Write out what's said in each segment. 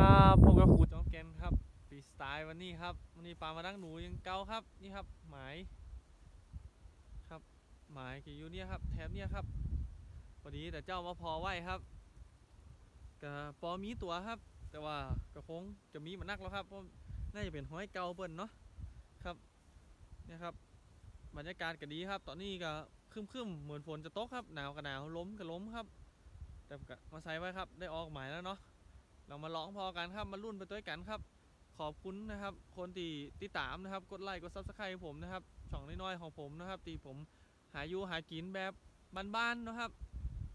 ครับพบกับครูจอมแกนครับฟีสไตล์วันนี้ครับวันนี้ปลามาดังหนูยังเก่าครับนี่ครับหมายครับหมายกี่อยู่เนี่ยครับแถบเนี่ยครับพอดีแต่เจ้ามาพอไหวครับก็ปอมีตัวครับ แต่ว่าก็คงจะมีมานักแล้วครับเพราะน่าจะเป็นห้อยเก่าเปิ้นเนาะครับเนี่ยครับบรรยากาศก็ดีครับ ตอนนี้ก็ครึมๆเหมือนฝนจะตกครับหนาวก็หนาวล้มก็ล้มครับ แต่ก็มาใส่ไว้ครับได้ออกหมายแล้วเนาะ เรามาร้องพอกันครับมารุ่นไปด้วยกันครับ ขอบคุณนะครับ คนที่ติดตามนะครับ กดไลค์กดซับสไครต์ผมนะครับช่องน้อยๆของผมนะครับที่ผมหาอยู่หากินแบบบ้านๆนะครับ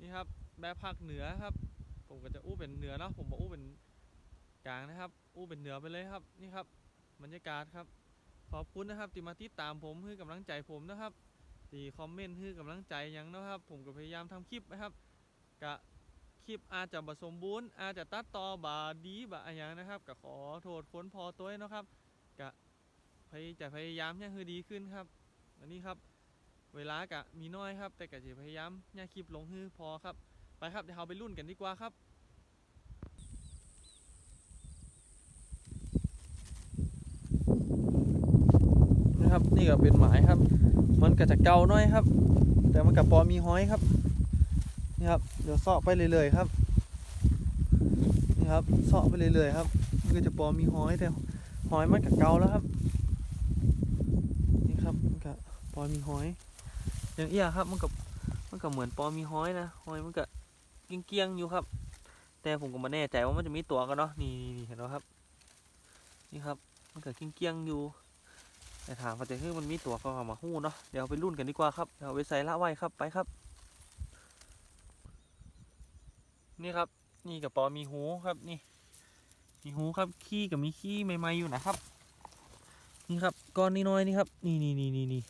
นี่ครับแบบภาคเหนือครับ ผมก็จะอู้เป็นเหนือเนาะผมบอกอู้เป็นกลางนะครับ อู้เป็นเหนือไปเลยครับนี่ครับบรรยากาศครับ ขอบคุณนะครับที่มาติดตามผมให้กำลังใจผมนะครับที่คอมเมนต์ให้กำลังใจยังนะครับ ผมก็พยายามทำคลิปนะครับกะ คลิปอาจจะบสมบูรณ์อาจจะตัดต่อบาดีบาอะไรอย่างนะครับก็ขอโทษคนพอตัวเนะครับก็พยจะพยายามเนี่ยคือดีขึ้นครับ อันนี้ครับ เวลากะมีน้อยครับ แต่ก็จะพยายามเนี่ยคลิปลงฮือพอครับ ไปครับเดี๋ยวเราไปรุ่นกันดีกว่าครับนะครับนี่ก็เป็นหมายครับ มันก็จะเก่าหน้อยครับ แต่มันกับปอมีห้อยครับ นี่ครับเดี๋ยวเสาะไปเรื่อยๆครับนี่ครับเสาะไปเรื่อยๆครับมันก็จะปอมีหอยแต่หอยมันกับเกาแล้วครับนี่ครับมันกับปอมีหอย อย่างเอี้ยครับมันกับมันกับเหมือนปอมีหอยนะหอยมันกับเกี้ยงๆอยู่ครับ แต่ผมก็ไม่แน่ใจว่ามันจะมีตัวกันเนาะนี่เห็นไหมครับ นี่ครับมันกับเกี้ยงๆอยู่แต่ถามว่าจะคือมันมีตัวก็มาหู้เนาะเดี๋ยวไปรุ่นกันดีกว่าครับเดี๋ยวเอาไปใส่ละไว้ครับไปครับ นี่ครับ นี่กับปอมีหูครับนี่ มีหูครับขี้กับมีขี้ใหม่ๆอยู่นะครับ นี่ครับก้อนน้อยๆนี่ครับ นี่นี่นี่นี่นี่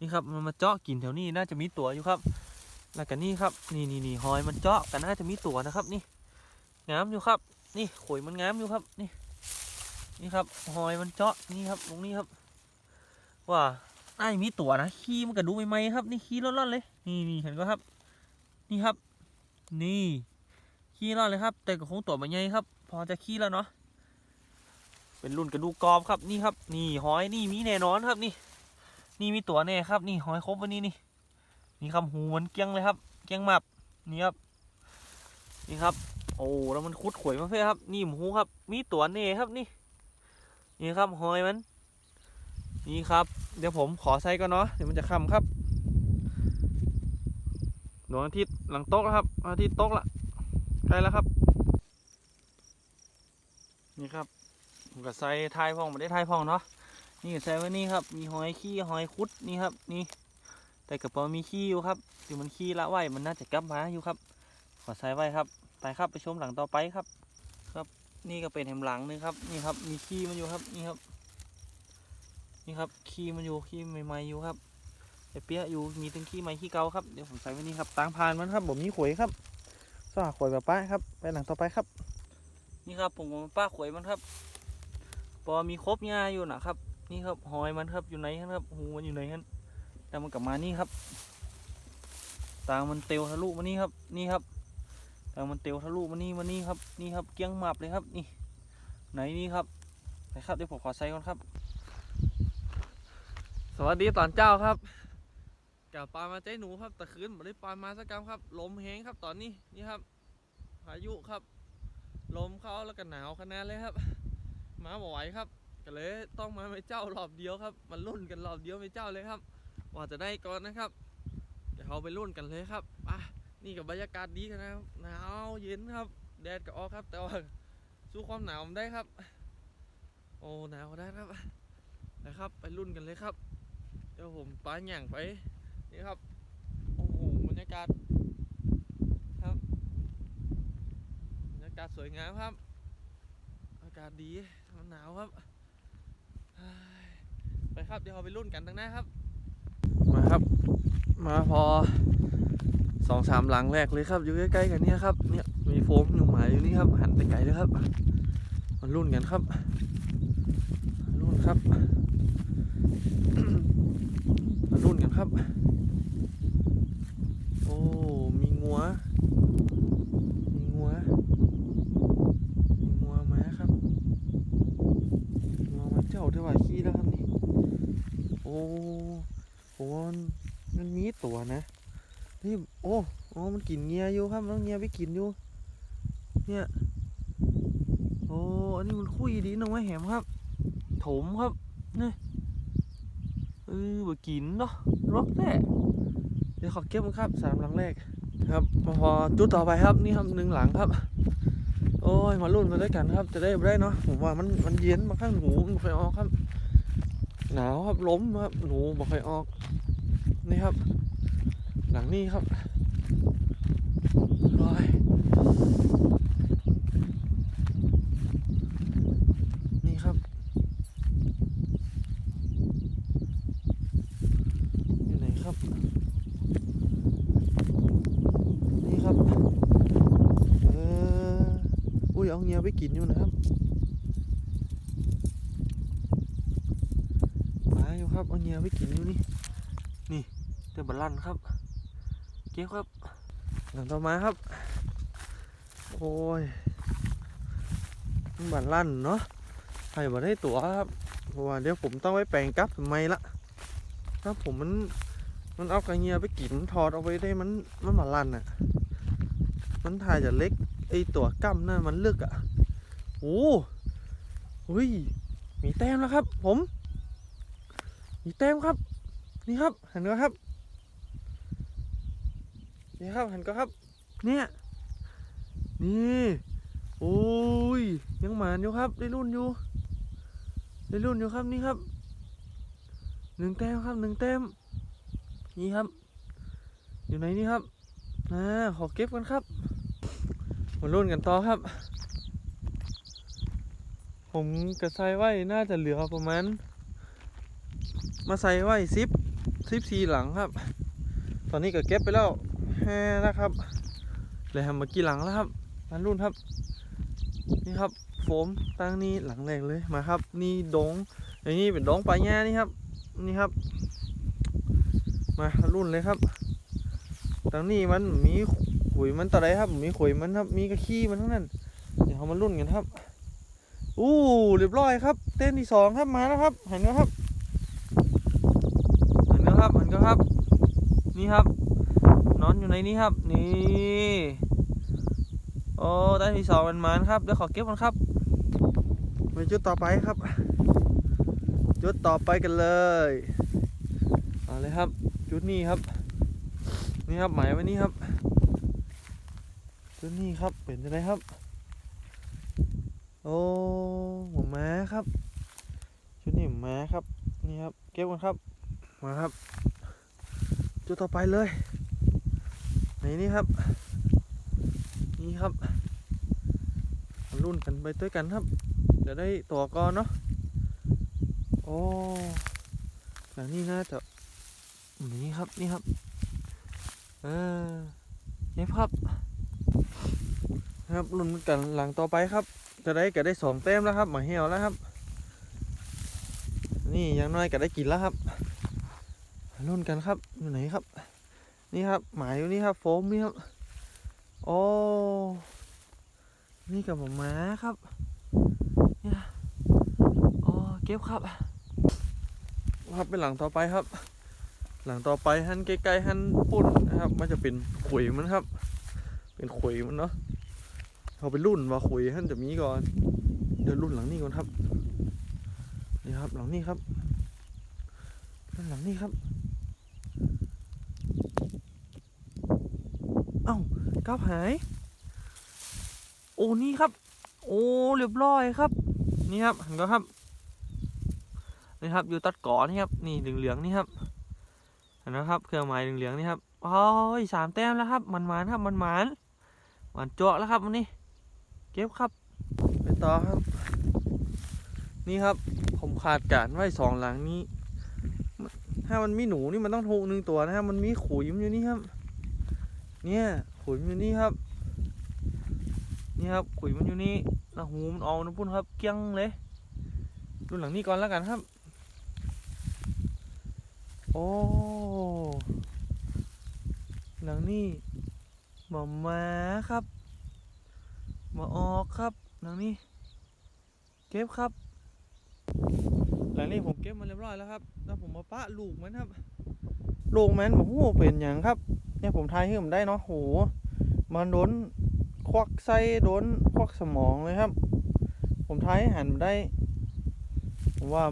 นี่ครับมันมาเจาะกินแถวนี้น่าจะมีตัวอยู่ครับ แล้วกันนี่ครับ นี่นี่นี่หอยมันเจาะกันน่าจะมีตัวนะครับ นี่งามอยู่ครับ นี่ขอยมันงามอยู่ครับ นี่ นี่ครับหอยมันเจาะนี่ครับตรงนี้ครับว่าน่าจะมีตัวนะขี้มันกระดูใหม่ๆครับ นี่ขี้ร่อนๆเลย นี่นี่เห็นก็ครับ นี่ครับ นี่ ขี้รอดเลยครับ แต่ก็คงตัวมันใหญ่ครับ พอจะขี้แล้วเนาะเป็นรุ่นกระดูกกรอบครับนี่ครับ นี่หอยนี่มีแน่นอนครับนี่ นี่มีตัวแน่ครับ นี่หอยครบวันนี้นี่นี่ครับหูมันเกี้ยงเลยครับ เกี้ยงมับนี่ครับ นี่ครับ โอ้แล้วมันคุดข่วยมาเพื่อครับ นี่หมูครับ มีตัวแน่ครับนี่ นี่ครับหอยมันนี่ครับ เดี๋ยวผมขอใส่ก่อนเนาะเดี๋ยวมันจะค่ำครับดวงอาทิตย์หลังโต๊ะแล้วครับอาทิตย์โต๊ะละ ใกล้แล้วครับ นี่ครับผมก็ใส่ทายพองไม่ได้ทายพองเนาะนี่ใส่ไว้นี่ครับ มีหอยขี้หอยคุดนี่ครับ นี่ แต่กระเป๋ามีขี้อยู่ครับอยู่มันขี้ละไว้มันน่าจะกลับมาอยู่ครับขอใส่ไว้ครับไปครับไปชมหลังต่อไปครับ ครับ นี่ก็เป็นแหมหลังนึงครับ นี่ครับ มีขี้มันอยู่ครับ นี่ครับ นี่ครับขี้มันอยู่ขี้ใหม่ๆอยู่ครับแต่เปี้ยอยู่มีทั้งขี้ใหม่ขี้เก่าครับเดี๋ยวผมใส่ไว้นี่ครับตางพานมันครับผมมีขวยครับ สาขวยแบบป้าครับ ไปหลังต่อไปครับ นี่ครับผมกับป้าขวยมันครับปอมีครบหญ้าอยู่นะครับ นี่ครับหอยมันครับอยู่ไหนครับหูมันอยู่ไหนครับแต่มันกลับมานี่ครับตางมันเตียวทะลุมานี่ครับ นี่ครับตางมันเตียวทะลุมานี่มานี่ครับ นี่ครับเกี้ยงหมับเลยครับ นี่ ไหนนี่ครับไปครับเดี๋ยวผมขอใส่ก่อนครับ สวัสดีตอนเจ้าครับ กับปลามาใจหนูครับต่คืนบ่ได้ปลามาสักกรรมครับ ลมแห้งครับตอนนี้นี่ครับพายุครับ ลมเข้าแล้วก็หนาวขนาดเลยครับ มาบ่ไหวครับก็เลยต้องมาไม่เจ้ารอบเดียวครับ มันรุ่นกันรอบเดียวไม่เจ้าเลยครับ ว่าจะได้ก่อนนะครับ เดี๋ยวเราไปรุ่นกันเลยครับอะนี่กับบรรยากาศดีกันนะครับหนาวเย็นครับ แดดก็ออกครับ แต่ว่าสู้ความหนาวมันได้ครับ โอ้หนาวได้ครับนะครับ ไปรุ่นกันเลยครับ เดี๋ยวผมปาหย่างไป นี่ครับ โอ้โหบรรยากาศครับบรรยากาศสวยงามครับ อากาศดีมันหนาวครับ ไปครับเดี๋ยวเราไปรุ่นกันตั้งหน้าครับ มาครับ มาพอสองสามหลังแรกเลยครับ อยู่ใกล้ๆกันเนี่ยครับเนี่ยมีโฟมอยู่หมายอยู่นี่ครับ หันไปไกลเลยครับมารุ่นกันครับรุ่นครับมารุ่นกันครับ โอ้ มีงัว มีงัว มีงัวมาครับ งัวมาเจ้าได้ว่าขี้แล้วครับนี่ โอ้โหมันมีตัวนะ นี่ โอ้โอ้มันกินเงียอยู่ครับแล้วเงียไปกินอยู่ เนี่ย โอ้ อันนี้มันคุยดีน้องไม้แหมครับ ถมครับ นี่เออบ่กินเนาะรกแท้ เดี๋ยวขอเก็บมันครับสามหลังแรกครับมาพอจุดต่อไปครับนี่ครับหนึ่งหลังครับ โอ้ยมาลุ้นมาด้วยกันครับ จะได้บ่ได้เนาะผมว่ามันมันเย็นมาข้างหูมันบ่ค่อยออกครับ หนาวครับล้มครับหนูบ่ค่อยออก นี่ครับ หลังนี้ครับโอ้ยนี่ครับ อยู่ไหนครับ นี่ครับ เออ อุ้ย เงียไปกินอยู่นะครับมาอยู่ครับเอาเงียไปกินอยู่นี่ นี่เตบัลลันครับเก็บครับ หลังต่อมาครับ โอ้ยมันบัลลันเนาะใครบ่ได้ตัวครับเพราะว่าเดี๋ยวผมต้องไปแปลงกับทำไมละครับผมมันมันเอากระเงียไปกินถอดเอาไว้ได้มันมันบัลลั่นอะ มันถ่ายจะเล็ก ไอตัวกั้มนั่นมันลึกอะโอ้เฮ้ยมีแต้มแล้วครับ ผม มีแต้มครับ นี่ครับห็นไหมครับ นี่ครับห็นก็ครับ เนี่ย นี่โอ้ย ยังหมานอยู่ครับ ได้รุ่นอยู่ ได้รุ่นอยู่ครับนี่ครับ หนึ่งแต้มครับหนึ่งแต้ม นี่ครับ อยู่ไหนนี่ครับอ่าขอเก็บกันครับ มารุ่นกันต่อครับ ผมกระใส่ไว้น่าจะเหลือประมาณ มาใส่ไว้ซิปซิปสีหลังครับ ตอนนี้ก็เก็บไปแล้วห้าแล้วครับเลยทำมากี่หลังแล้วครับมารุ่นครับ นี่ครับโฟมตั้งนี่หลังแรกเลยมาครับ นี่ดงอันนี้เป็นดงปลาแง่นี่ครับ นี่ครับ มารุ่นเลยครับตั้งนี่มันมี ขุยมันต่อไรครับ มีขุยมันครับมีกระขี้มันทั้งนั้น เดี๋ยวเรามารุ่นกันครับ อู้เรียบร้อยครับ เต้นที่สองครับมาแล้วครับเห็นไหมครับเห็นไหมครับเห็นไหมครับ นี่ครับ นอนอยู่ในนี้ครับ นี่โอ้ได้ที่สองมันมันครับเดี๋ยวขอเก็บมันครับไปจุดต่อไปครับ จุดต่อไปกันเลยเอาเลยครับ จุดนี้ครับ นี่ครับหมายไว้นี่ครับ จุดนี้ครับเป็นยังไงครับ โอ้หัวม้าครับ ชุดนี้หัวม้าครับ นี่ครับ เก็บกันครับ มาครับ จุดต่อไปเลยไหนนี่ครับ นี่ครับรุ่นกันไปด้วยกันครับ จะได้ตัวก่อนเนาะ โอ้แต่นี่น่าจะนี่ครับ นี่ครับ เออเย็บครับ ครับรุ่นกันหลังต่อไปครับ จะได้ก็ได้สองแต้มแล้วครับหมาเหี่ยวแล้วครับ นี่ยังน้อยก็ได้กินแล้วครับรุ่นกันครับอยู่ไหนครับ นี่ครับหมายอยู่นี่ครับ โฟมนี่ครับโอ้นี่กับหมาม้าครับเนี่ยโอ้เก็บครับครับเป็นหลังต่อไปครับ หลังต่อไปหันใกล้ๆหันปุ่นนะครับ มันจะเป็นขุยมันครับ เป็นขุยมันเนาะ เอาไปรุ่นว่าขุยหันจะมีก่อน เดี๋ยวรุ่นหลังนี้ก่อนครับ นี่ครับหลังนี้ครับด้านหลังนี้ครับ เอ้าก้าวหาย โอ้นี่ครับ โอ้เรียบร้อยครับ นี่ครับเห็นก็ครับ นี่ครับอยู่ตัดก่อนี่ครับ นี่เหลืองๆนี่ครับเห็นไหมครับ เครื่องหมายเหลืองๆนี่ครับโอ้ยสามแต้มแล้วครับ มันหมานครับ มันหมานหวานเจาะแล้วครับวันนี้ เก็บครับ ไปต่อครับ นี่ครับ ผมขาดการไว้สองหลังนี้ ถ้ามันมีหนูนี่มันต้องถูกหนึ่งตัวนะครับมันมีขุยมันอยู่นี่ครับ เนี่ยขุยมันอยู่นี่ครับ นี่ครับขุยมันอยู่นี่แล้วหูมันออกนะพุ่นครับ เกี้ยงเลยดูหลังนี้ก่อนแล้วกันครับ โอ้หลังนี้หมามาครับ มาออกครับหลังนี้ เก็บครับ หลังนี้ผมเก็บมาเรียบร้อยแล้วครับแล้วผมมาปะลูกมันครับ ลูกแมันผมหูเป็นอย่างครับ เนี่ยผมทายให้ผมได้เนาะโหมันโดนควักไส้โดนควักสมองเลยครับ ผมทายให้หันได้ผมว่า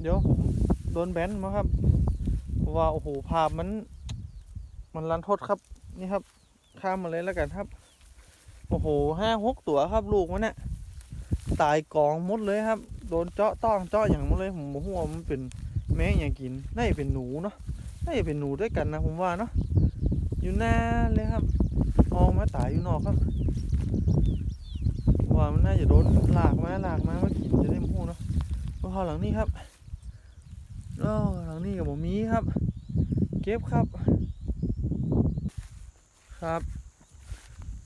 เดี๋ยวผมโดนแบนมาครับเพราะว่าโอ้โหภาพมัน มันรันทดครับนี่ครับ ข้ามมาเลยแล้วกันครับ โอ้โหห้าหกตัวครับลูกมันเนี่ยตายกองหมดเลยครับ โดนเจาะต้องเจาะอย่างหมดเลยผมบอกว่ามันเป็นแม่อย่างกินน่าจะเป็นหนูเนาะน่าจะเป็นหนูด้วยกันนะผมว่าเนาะอยู่หน้าเลยครับออกมาตายอยู่นอกครับว่ามันน่าจะโดนหลากมาหลากมามากินจะได้หมูเนาะก็พอหลังนี้ครับแล้วหลังนี้กับผมมีครับ เก็บครับ ครับ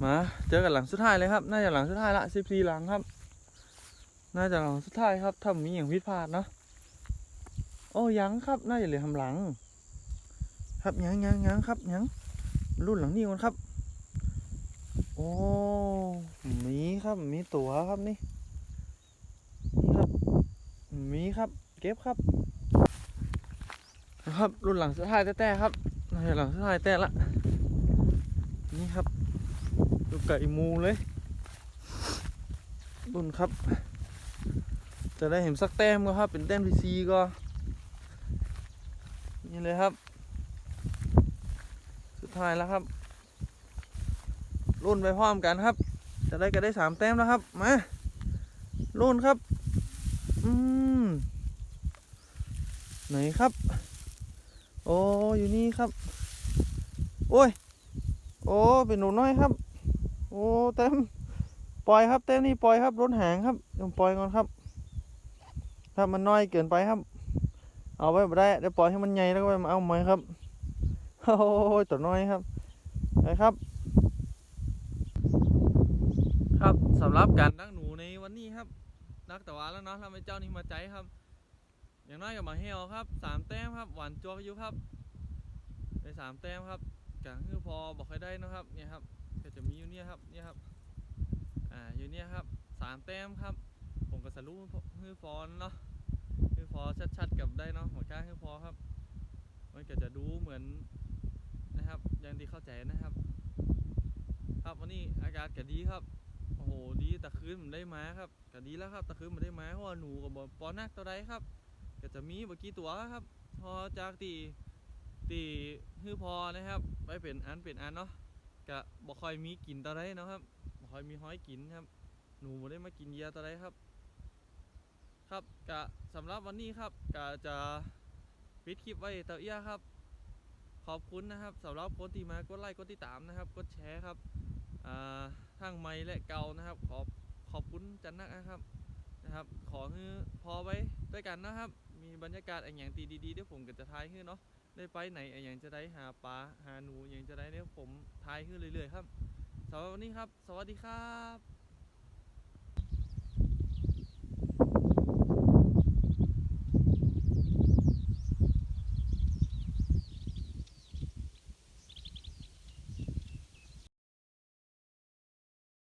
มาเจอกันหลังสุดท้ายเลยครับ น่าจะหลังสุดท้ายละสิบสี่หลังครับ น่าจะหลังสุดท้ายครับ ถ้ามีอย่างผิดพลาดเนาะ โอ้ยังครับ น่าจะเหลือทำหลัง ครับยังยังยังครับยังรุ่นหลังนี้ก่อนครับ โอ้มีครับมีตัวครับนี่ นี่ครับ มีครับ เก็บครับ ครับ รุ่นหลังสุดท้ายแต้ๆครับน่าจะหลังสุดท้ายแต้ละ นี่ครับ ดูไก่มูเลยรุ่นครับ จะได้เห็นสักแต้มก็ครับ เป็นแต้มพีซีก็นี่เลยครับ สุดท้ายแล้วครับรุ่นไปพร้อมกันครับ จะได้ก็ได้สามแต้มแล้วครับ มารุ่นครับ อืมไหนครับ โอ้อยู่นี่ครับ โอ้ย โอ้ เป็นหนูน้อยครับ โอ้เต็มปล่อยครับ เต็มนี่ปล่อยครับรถหางครับเดี๋ยวปล่อยก่อนครับ ถ้ามันน้อยเกินไปครับ เอาไว้ไม่ได้เดี๋ยวปล่อยให้มันใหญ่แล้วก็ไปมาเอาใหม่ครับโอ้ยตัวน้อยครับไปครับ ครับสำหรับการดักหนูในวันนี้ครับดักแต่ว่าแล้วเนาะทำให้เจ้านี่มาใจครับ อย่างน้อยกับมาเฮลครับสามแต้มครับหวานจวกอยู่ครับได้สามแต้มครับกางคือพอบอกให้ได้นะครับเนี่ยครับ เนี่ยครับเนี่ยครับอ่าอยู่เนี่ยครับสามแต้มครับ ผมก็สรุปฮือฟอนเนาะฮือฟอชัดๆกับได้เนาะหัวก้าฮือฟอครับ มันก็จะดูเหมือนนะครับย่างที่เข้าใจนะครับ ครับวันนี้อากาศก็ดีครับโอ้โหดีต่คืนผมได้มาครับก็ดีแล้วครับต่คืนผมได้มาเพราะว่าหนูกับบปอนักตัวใดครับก็จะมีเมื่อกี้ตัวครับ พอจากตีตีฮือพอนะครับ ไปเป็นอันเป็นอันเนาะ ก็บ่ค่อยมีกินตัวใดเนาะครับบ่ค่อยมีห้อยกินครับ หนูบ่ได้มากินเหยาตัวใดครับ ครับกะสำหรับวันนี้ครับก็จะปิดคลิปไว้เต่าเอี้ยครับ ขอบคุณนะครับสำหรับคนที่มากดไลค์กดติดตามนะครับกดแชร์ครับอ่าทั้งใหม่และเกานะครับ ขอบขอบคุณจันนักนะครับนะครับ ขอให้พอไว้ด้วยกันนะครับ มีบรรยากาศอย่างตีดีๆเดี๋ยวผมก็จะทายให้เนาะ ได้ไปไหนอย่างจะได้หาปลาหาหนูอย่างจะได้เนี่ยผมทายขึ้นเรื่อยๆครับสำหรับวันนี้ครับ สวัสดีครับ